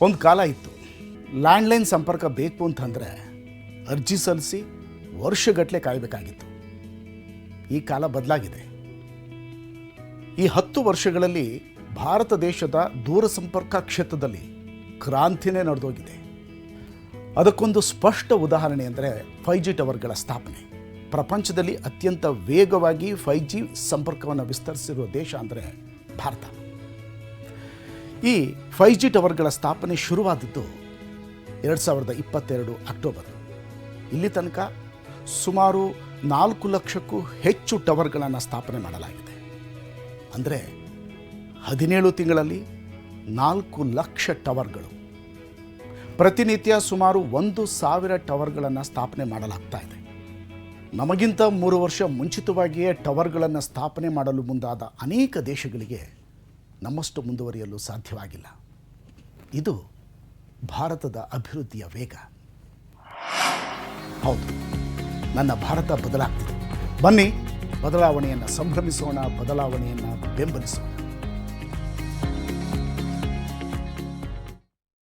ಒಂದು ಕಾಲ ಇತ್ತು. ಲ್ಯಾಂಡ್ಲೈನ್ ಸಂಪರ್ಕ ಬೇಕು ಅಂತಂದರೆ ಅರ್ಜಿ ಸಲ್ಲಿಸಿ ವರ್ಷಗಟ್ಟಲೆ ಕಾಯಬೇಕಾಗಿತ್ತು. ಈ ಕಾಲ ಬದಲಾಗಿದೆ. ಈ ಹತ್ತು ವರ್ಷಗಳಲ್ಲಿ ಭಾರತ ದೇಶದ ದೂರ ಸಂಪರ್ಕ ಕ್ಷೇತ್ರದಲ್ಲಿ ಕ್ರಾಂತಿನೇ ನಡೆದೋಗಿದೆ. ಅದಕ್ಕೊಂದು ಸ್ಪಷ್ಟ ಉದಾಹರಣೆ ಅಂದರೆ ಫೈ ಜಿ ಟವರ್ಗಳ ಸ್ಥಾಪನೆ. ಪ್ರಪಂಚದಲ್ಲಿ ಅತ್ಯಂತ ವೇಗವಾಗಿ ಫೈ ಜಿ ಸಂಪರ್ಕವನ್ನು ವಿಸ್ತರಿಸಿರುವ ದೇಶ ಅಂದರೆ ಭಾರತ. ಈ ಫೈ ಜಿ ಟವರ್ಗಳ ಸ್ಥಾಪನೆ ಶುರುವಾದದ್ದು ಎರಡು ಸಾವಿರದ ಇಪ್ಪತ್ತೆರಡು ಅಕ್ಟೋಬರ್. ಇಲ್ಲಿ ತನಕ ಸುಮಾರು ನಾಲ್ಕು ಲಕ್ಷಕ್ಕೂ ಹೆಚ್ಚು ಟವರ್ಗಳನ್ನು ಸ್ಥಾಪನೆ ಮಾಡಲಾಗಿದೆ. ಅಂದರೆ ಹದಿನೇಳು ತಿಂಗಳಲ್ಲಿ ನಾಲ್ಕು ಲಕ್ಷ ಟವರ್ಗಳು. ಪ್ರತಿನಿತ್ಯ ಸುಮಾರು ಒಂದು ಸಾವಿರ ಟವರ್ಗಳನ್ನು ಸ್ಥಾಪನೆ ಮಾಡಲಾಗ್ತಾ ಇದೆ. ನಮಗಿಂತ ಮೂರು ವರ್ಷ ಮುಂಚಿತವಾಗಿಯೇ ಟವರ್ಗಳನ್ನು ಸ್ಥಾಪನೆ ಮಾಡಲು ಮುಂದಾದ ಅನೇಕ ದೇಶಗಳಿಗೆ ನಮ್ಮಷ್ಟು ಮುಂದುವರಿಯಲು ಸಾಧ್ಯವಾಗಿಲ್ಲ. ಇದು ಭಾರತದ ಅಭಿವೃದ್ಧಿಯ ವೇಗ. ಹೌದು, ನನ್ನ ಭಾರತ ಬದಲಾಗ್ತಿದೆ. ಬನ್ನಿ, ಬದಲಾವಣೆಯನ್ನು ಸಂಭ್ರಮಿಸೋಣ, ಬದಲಾವಣೆಯನ್ನು ಬೆಂಬಲಿಸೋಣ.